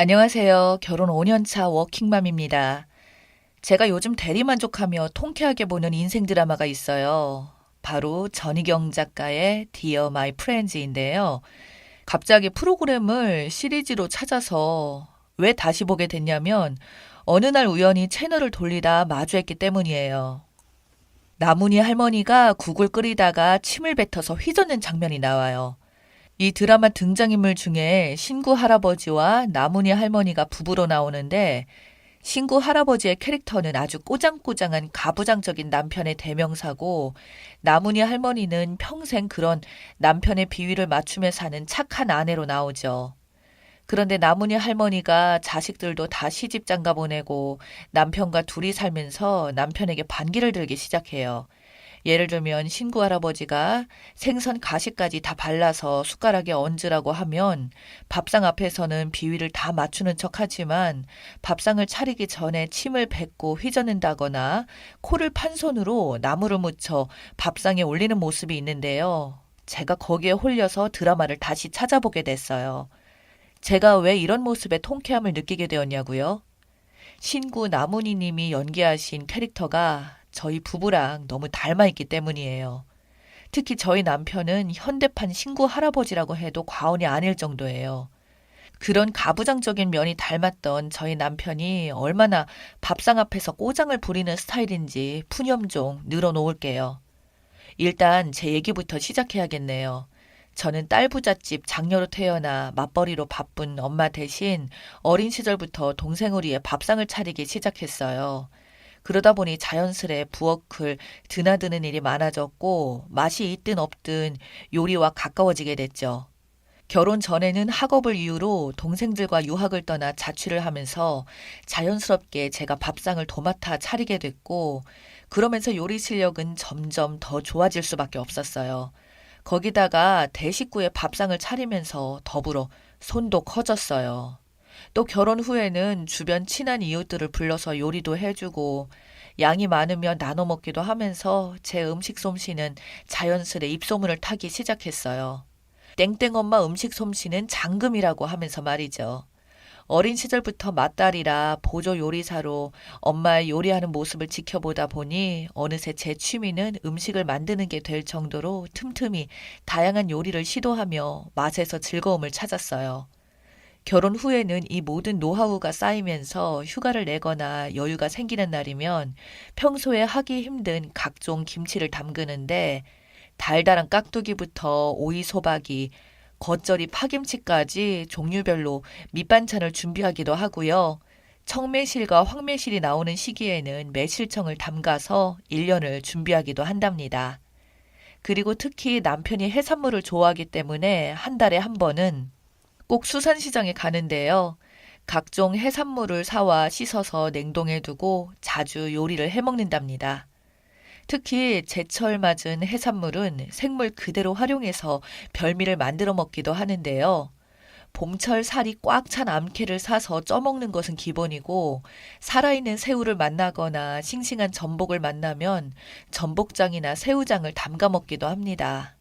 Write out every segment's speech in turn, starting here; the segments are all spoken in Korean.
안녕하세요. 결혼 5년차 워킹맘입니다. 제가 요즘 대리만족하며 통쾌하게 보는 인생 드라마가 있어요. 바로 전희경 작가의 Dear My Friends인데요. 갑자기 프로그램을 시리즈로 찾아서 왜 다시 보게 됐냐면 어느 날 우연히 채널을 돌리다 마주했기 때문이에요. 나문희 할머니가 국을 끓이다가 침을 뱉어서 휘젓는 장면이 나와요. 이 드라마 등장인물 중에 신구 할아버지와 나문희 할머니가 부부로 나오는데 신구 할아버지의 캐릭터는 아주 꼬장꼬장한 가부장적인 남편의 대명사고 나문희 할머니는 평생 그런 남편의 비위를 맞추며 사는 착한 아내로 나오죠. 그런데 나문희 할머니가 자식들도 다 시집 장가 보내고 남편과 둘이 살면서 남편에게 반기를 들기 시작해요. 예를 들면 신구 할아버지가 생선 가시까지 다 발라서 숟가락에 얹으라고 하면 밥상 앞에서는 비위를 다 맞추는 척 하지만 밥상을 차리기 전에 침을 뱉고 휘젓는다거나 코를 판 손으로 나무를 묻혀 밥상에 올리는 모습이 있는데요. 제가 거기에 홀려서 드라마를 다시 찾아보게 됐어요. 제가 왜 이런 모습에 통쾌함을 느끼게 되었냐고요? 신구 나문희 님이 연기하신 캐릭터가 저희 부부랑 너무 닮아 있기 때문이에요. 특히 저희 남편은 현대판 신구 할아버지라고 해도 과언이 아닐 정도예요. 그런 가부장적인 면이 닮았던 저희 남편이 얼마나 밥상 앞에서 꼬장을 부리는 스타일인지 푸념종 늘어놓을게요. 일단 제 얘기부터 시작해야겠네요. 저는 딸 부잣집 장녀로 태어나 맞벌이로 바쁜 엄마 대신 어린 시절부터 위해 밥상을 차리기 시작했어요. 그러다 보니 자연스레 부엌을 드나드는 일이 많아졌고 맛이 있든 없든 요리와 가까워지게 됐죠. 결혼 전에는 학업을 이유로 동생들과 유학을 떠나 자취를 하면서 자연스럽게 제가 밥상을 도맡아 차리게 됐고 그러면서 요리 실력은 점점 더 좋아질 수밖에 없었어요. 거기다가 대식구의 밥상을 차리면서 더불어 손도 커졌어요. 또 결혼 후에는 주변 친한 이웃들을 불러서 요리도 해주고 양이 많으면 나눠 먹기도 하면서 제 음식 솜씨는 자연스레 입소문을 타기 시작했어요. 땡땡 엄마 음식 솜씨는 장금이라고 하면서 말이죠. 어린 시절부터 맏딸이라 보조 요리사로 엄마의 요리하는 모습을 지켜보다 보니 어느새 제 취미는 음식을 만드는 게 될 정도로 틈틈이 다양한 요리를 시도하며 맛에서 즐거움을 찾았어요. 결혼 후에는 이 모든 노하우가 쌓이면서 휴가를 내거나 여유가 생기는 날이면 평소에 하기 힘든 각종 김치를 담그는데 달달한 깍두기부터 오이 소박이, 겉절이 파김치까지 종류별로 밑반찬을 준비하기도 하고요. 청매실과 황매실이 나오는 시기에는 매실청을 담가서 1년을 준비하기도 한답니다. 그리고 특히 남편이 해산물을 좋아하기 때문에 한 달에 한 번은 꼭 수산시장에 가는데요. 각종 해산물을 사와 씻어서 냉동해 두고 자주 요리를 해 먹는답니다. 특히 제철 맞은 해산물은 생물 그대로 활용해서 별미를 만들어 먹기도 하는데요. 봄철 살이 꽉 찬 암캐를 사서 쪄먹는 것은 기본이고, 살아있는 새우를 만나거나 싱싱한 전복을 만나면 전복장이나 새우장을 담가 먹기도 합니다.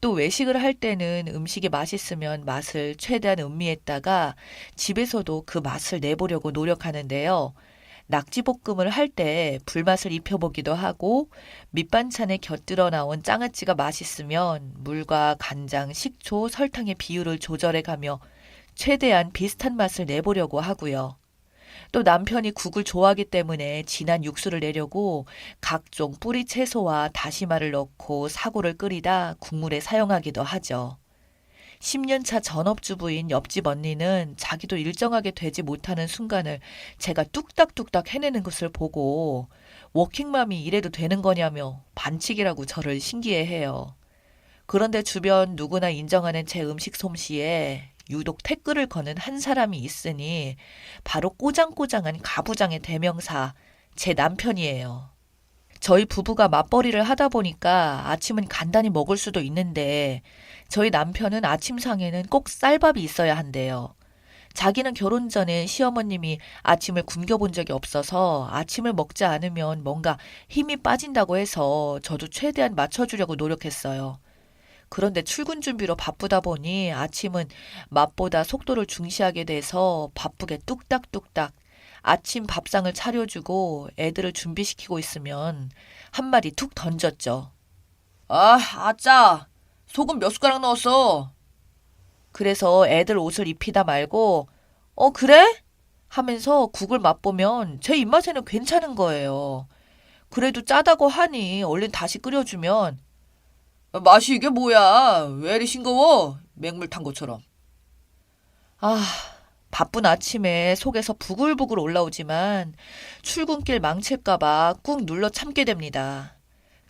또 외식을 할 때는 음식이 맛있으면 맛을 최대한 음미했다가 집에서도 그 맛을 내보려고 노력하는데요. 낙지볶음을 할 때 불맛을 입혀보기도 하고 밑반찬에 곁들여 나온 장아찌가 맛있으면 물과 간장, 식초, 설탕의 비율을 조절해 가며 최대한 비슷한 맛을 내보려고 하고요. 또 남편이 국을 좋아하기 때문에 진한 육수를 내려고 각종 뿌리 채소와 다시마를 넣고 사고를 끓이다 국물에 사용하기도 하죠. 10년차 전업주부인 옆집 언니는 자기도 일정하게 되지 못하는 순간을 제가 뚝딱뚝딱 해내는 것을 보고 워킹맘이 이래도 되는 거냐며 반칙이라고 저를 신기해해요. 그런데 주변 누구나 인정하는 제 음식 솜씨에 유독 태클을 거는 한 사람이 있으니 바로 꼬장꼬장한 가부장의 대명사 제 남편이에요. 저희 부부가 맞벌이를 하다 보니까 아침은 간단히 먹을 수도 있는데 저희 남편은 아침상에는 꼭 쌀밥이 있어야 한대요. 자기는 결혼 전에 시어머님이 아침을 굶겨본 적이 없어서 아침을 먹지 않으면 뭔가 힘이 빠진다고 해서 저도 최대한 맞춰주려고 노력했어요. 그런데 출근 준비로 바쁘다 보니 아침은 맛보다 속도를 중시하게 돼서 바쁘게 뚝딱뚝딱 아침 밥상을 차려주고 애들을 준비시키고 있으면 한 마디 툭 던졌죠. 아, 아짜. 소금 몇 숟가락 넣었어? 그래서 애들 옷을 입히다 말고, 어, 그래? 하면서 국을 맛보면 제 입맛에는 괜찮은 거예요. 그래도 짜다고 하니 얼른 다시 끓여주면, 맛이 이게 뭐야? 왜 이리 싱거워? 맹물 탄 것처럼. 아, 바쁜 아침에 속에서 부글부글 올라오지만 출근길 망칠까봐 꾹 눌러 참게 됩니다.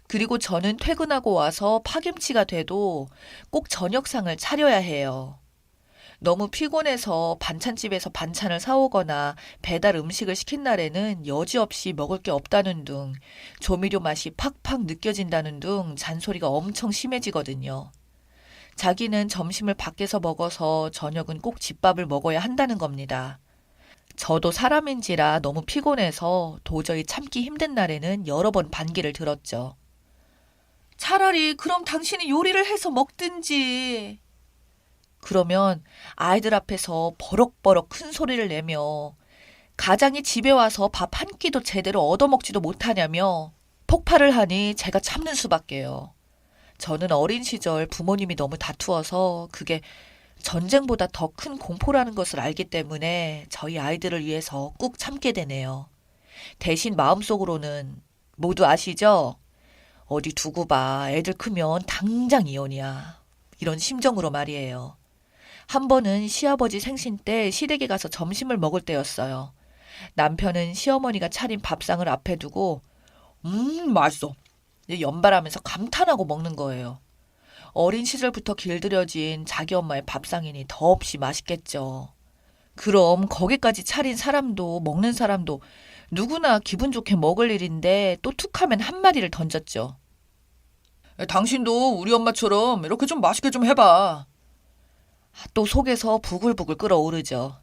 그리고 저는 퇴근하고 와서 파김치가 돼도 꼭 저녁상을 차려야 해요. 너무 피곤해서 반찬집에서 반찬을 사오거나 배달 음식을 시킨 날에는 여지없이 먹을 게 없다는 둥, 조미료 맛이 팍팍 느껴진다는 둥 잔소리가 엄청 심해지거든요. 자기는 점심을 밖에서 먹어서 저녁은 꼭 집밥을 먹어야 한다는 겁니다. 저도 사람인지라 너무 피곤해서 도저히 참기 힘든 날에는 여러 번 반기를 들었죠. 차라리 그럼 당신이 요리를 해서 먹든지. 그러면 아이들 앞에서 버럭버럭 큰 소리를 내며 가장이 집에 와서 밥 한 끼도 제대로 얻어먹지도 못하냐며 폭발을 하니 제가 참는 수밖에요. 저는 어린 시절 부모님이 너무 다투어서 그게 전쟁보다 더 큰 공포라는 것을 알기 때문에 저희 아이들을 위해서 꾹 참게 되네요. 대신 마음속으로는 모두 아시죠? 어디 두고 봐. 애들 크면 당장 이혼이야. 이런 심정으로 말이에요. 한 번은 시아버지 생신 때 시댁에 가서 점심을 먹을 때였어요. 남편은 시어머니가 차린 밥상을 앞에 두고 음 맛있어. 연발하면서 감탄하고 먹는 거예요. 어린 시절부터 길들여진 자기 엄마의 밥상이니 더없이 맛있겠죠. 그럼 거기까지 차린 사람도 먹는 사람도 누구나 기분 좋게 먹을 일인데 또 툭하면 한마디를 던졌죠. 당신도 우리 엄마처럼 이렇게 좀 맛있게 좀 해봐. 또 속에서 부글부글 끓어오르죠.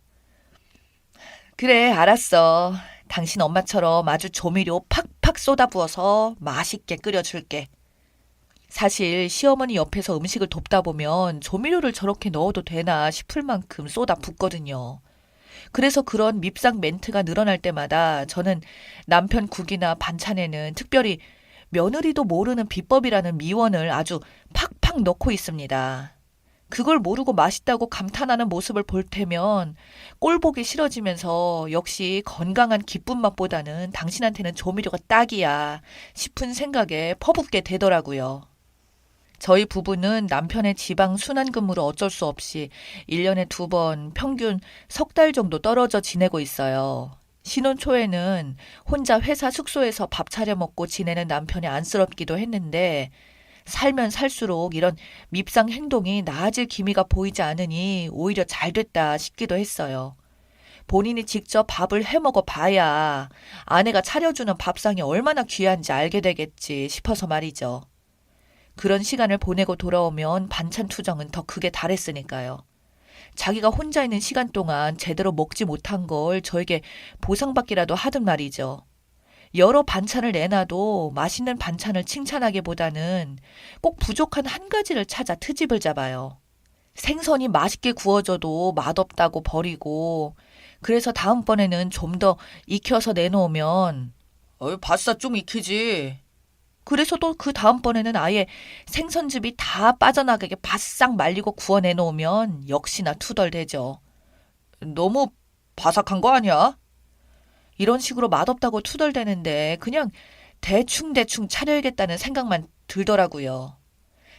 그래, 알았어. 당신 엄마처럼 아주 조미료 팍팍 쏟아부어서 맛있게 끓여줄게. 사실 시어머니 옆에서 음식을 돕다 보면 조미료를 저렇게 넣어도 되나 싶을 만큼 쏟아 붓거든요. 그래서 그런 밉상 멘트가 늘어날 때마다 저는 남편 국이나 반찬에는 특별히 며느리도 모르는 비법이라는 미원을 아주 팍팍 넣고 있습니다. 그걸 모르고 맛있다고 감탄하는 모습을 볼 테면 꼴 보기 싫어지면서 역시 건강한 기쁜 맛보다는 당신한테는 조미료가 딱이야 싶은 생각에 퍼붓게 되더라고요. 저희 부부는 남편의 지방 순환 근무로 어쩔 수 없이 1년에 두 번 평균 석 달 정도 떨어져 지내고 있어요. 신혼 초에는 혼자 회사 숙소에서 밥 차려 먹고 지내는 남편이 안쓰럽기도 했는데 살면 살수록 이런 밉상 행동이 나아질 기미가 보이지 않으니 오히려 잘 됐다 싶기도 했어요. 본인이 직접 밥을 해 먹어 봐야 아내가 차려주는 밥상이 얼마나 귀한지 알게 되겠지 싶어서 말이죠. 그런 시간을 보내고 돌아오면 반찬 투정은 더 크게 달했으니까요. 자기가 혼자 있는 시간 동안 제대로 먹지 못한 걸 저에게 보상받기라도 하든 말이죠. 여러 반찬을 내놔도 맛있는 반찬을 칭찬하기보다는 꼭 부족한 한 가지를 찾아 트집을 잡아요. 생선이 맛있게 구워져도 맛없다고 버리고, 그래서 다음번에는 좀 더 익혀서 내놓으면, 어이, 바싹 좀 익히지. 그래서 또 그 다음번에는 아예 생선즙이 다 빠져나가게 바싹 말리고 구워 내놓으면 역시나 투덜대죠. 너무 바삭한 거 아니야? 이런 식으로 맛없다고 투덜대는데 그냥 대충대충 차려야겠다는 생각만 들더라고요.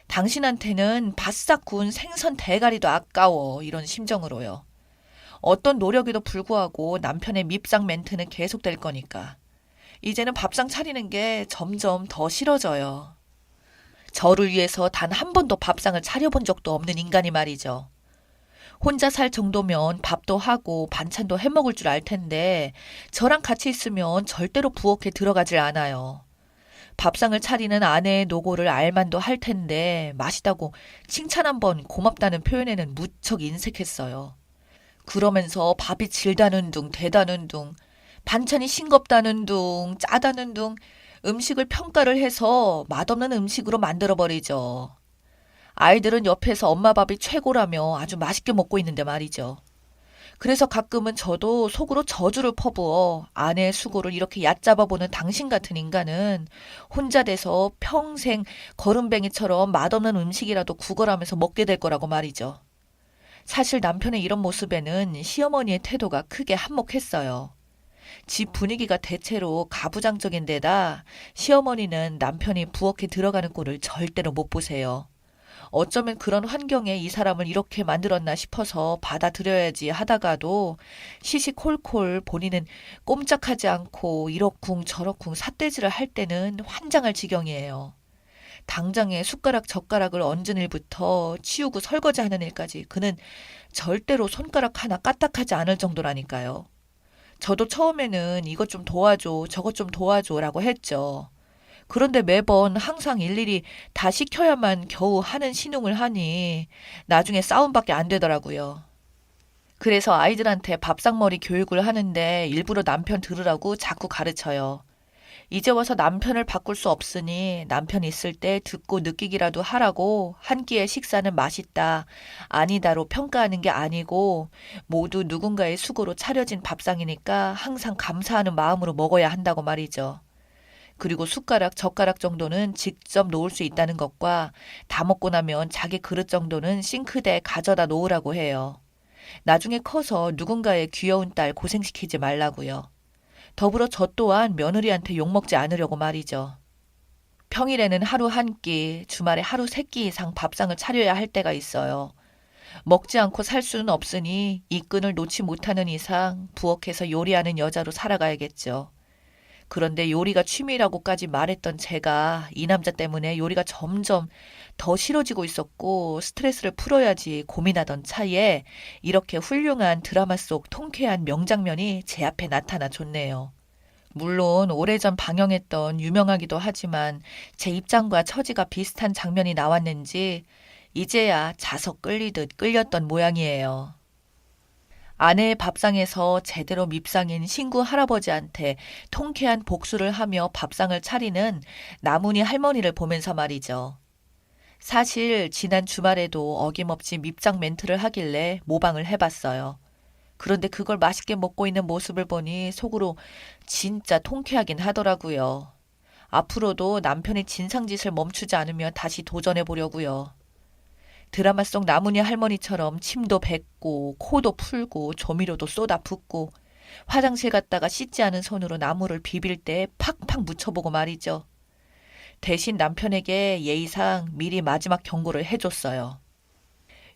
당신한테는 바싹 구운 생선 대가리도 아까워. 이런 심정으로요. 어떤 노력에도 불구하고 남편의 밉상 멘트는 계속될 거니까. 이제는 밥상 차리는 게 점점 더 싫어져요. 저를 위해서 단 한 번도 밥상을 차려본 적도 없는 인간이 말이죠. 혼자 살 정도면 밥도 하고 반찬도 해 먹을 줄 알 텐데 저랑 같이 있으면 절대로 부엌에 들어가질 않아요. 밥상을 차리는 아내의 노고를 알만도 할 텐데 맛있다고 칭찬 한 번 고맙다는 표현에는 무척 인색했어요. 그러면서 밥이 질다는 둥 대다는 둥 반찬이 싱겁다는 둥 짜다는 둥 음식을 평가를 해서 맛없는 음식으로 만들어 버리죠. 아이들은 옆에서 엄마 밥이 최고라며 아주 맛있게 먹고 있는데 말이죠. 그래서 가끔은 저도 속으로 저주를 퍼부어 아내의 수고를 이렇게 얕잡아 보는 당신 같은 인간은 혼자 돼서 평생 거름뱅이처럼 맛없는 음식이라도 구걸하면서 먹게 될 거라고 말이죠. 사실 남편의 이런 모습에는 시어머니의 태도가 크게 한몫했어요. 집 분위기가 대체로 가부장적인 데다 시어머니는 남편이 부엌에 들어가는 꼴을 절대로 못 보세요. 어쩌면 그런 환경에 이 사람을 이렇게 만들었나 싶어서 받아들여야지 하다가도 시시콜콜 본인은 꼼짝하지 않고 이러쿵 저러쿵 삿대질을 할 때는 환장할 지경이에요. 당장에 숟가락 젓가락을 얹은 일부터 치우고 설거지 하는 일까지 그는 절대로 손가락 하나 까딱하지 않을 정도라니까요. 저도 처음에는 이것 좀 도와줘, 저것 좀 도와줘라고 했죠. 그런데 매번 항상 일일이 다 시켜야만 겨우 하는 신용을 하니 나중에 싸움밖에 안 되더라고요. 그래서 아이들한테 밥상머리 교육을 하는데 일부러 남편 들으라고 자꾸 가르쳐요. 이제 와서 남편을 바꿀 수 없으니 남편 있을 때 듣고 느끼기라도 하라고 한 끼의 식사는 맛있다, 아니다로 평가하는 게 아니고 모두 누군가의 수고로 차려진 밥상이니까 항상 감사하는 마음으로 먹어야 한다고 말이죠. 그리고 숟가락, 젓가락 정도는 직접 놓을 수 있다는 것과 다 먹고 나면 자기 그릇 정도는 싱크대에 가져다 놓으라고 해요. 나중에 커서 누군가의 귀여운 딸 고생시키지 말라고요. 더불어 저 또한 며느리한테 욕먹지 않으려고 말이죠. 평일에는 하루 한 끼, 주말에 하루 세 끼 이상 밥상을 차려야 할 때가 있어요. 먹지 않고 살 수는 없으니 이 끈을 놓지 못하는 이상 부엌에서 요리하는 여자로 살아가야겠죠. 그런데 요리가 취미라고까지 말했던 제가 이 남자 때문에 요리가 점점 더 싫어지고 있었고 스트레스를 풀어야지 고민하던 차에 이렇게 훌륭한 드라마 속 통쾌한 명장면이 제 앞에 나타나 줬네요. 물론 오래전 방영했던 유명하기도 하지만 제 입장과 처지가 비슷한 장면이 나왔는지 이제야 자석 끌리듯 끌렸던 모양이에요. 아내의 밥상에서 제대로 밉상인 신구 할아버지한테 통쾌한 복수를 하며 밥상을 차리는 나문희 할머니를 보면서 말이죠. 사실 지난 주말에도 어김없이 밉상 멘트를 하길래 모방을 해봤어요. 그런데 그걸 맛있게 먹고 있는 모습을 보니 속으로 진짜 통쾌하긴 하더라고요. 앞으로도 남편이 진상짓을 멈추지 않으면 다시 도전해 보려고요. 드라마 속 나문희 할머니처럼 침도 뱉고 코도 풀고 조미료도 쏟아 붓고 화장실 갔다가 씻지 않은 손으로 나무를 비빌 때 팍팍 묻혀보고 말이죠. 대신 남편에게 예의상 미리 마지막 경고를 해줬어요.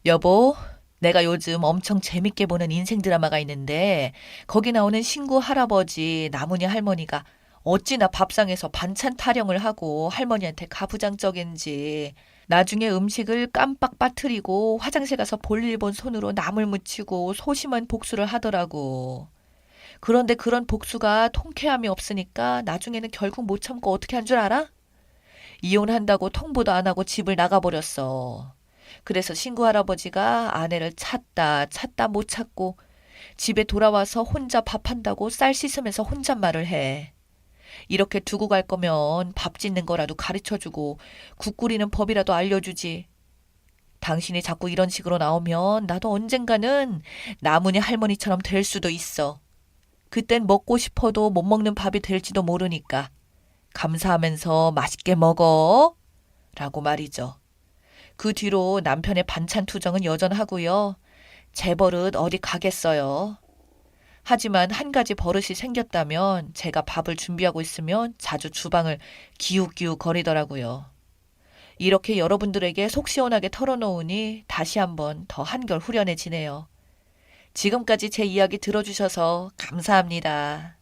여보, 내가 요즘 엄청 재밌게 보는 인생 드라마가 있는데 거기 나오는 신구 할아버지 나문희 할머니가 어찌나 밥상에서 반찬 타령을 하고 할머니한테 가부장적인지 나중에 음식을 깜빡 빠뜨리고 화장실 가서 볼일 본 손으로 남을 묻히고 소심한 복수를 하더라고. 그런데 그런 복수가 통쾌함이 없으니까 나중에는 결국 못 참고 어떻게 한 줄 알아? 이혼한다고 통보도 안 하고 집을 나가버렸어. 그래서 신구 할아버지가 아내를 찾다 찾다 못 찾고 집에 돌아와서 혼자 밥한다고 쌀 씻으면서 혼잣말을 해. 이렇게 두고 갈 거면 밥 짓는 거라도 가르쳐 주고 국 끓이는 법이라도 알려주지. 당신이 자꾸 이런 식으로 나오면 나도 언젠가는 나문희 할머니처럼 될 수도 있어. 그땐 먹고 싶어도 못 먹는 밥이 될지도 모르니까. 감사하면서 맛있게 먹어. 라고 말이죠. 그 뒤로 남편의 반찬 투정은 여전하고요. 제 버릇 어디 가겠어요. 하지만 한 가지 버릇이 생겼다면 제가 밥을 준비하고 있으면 자주 주방을 기웃기웃 거리더라고요. 이렇게 여러분들에게 속 시원하게 털어놓으니 다시 한번 더 한결 후련해지네요. 지금까지 제 이야기 들어주셔서 감사합니다.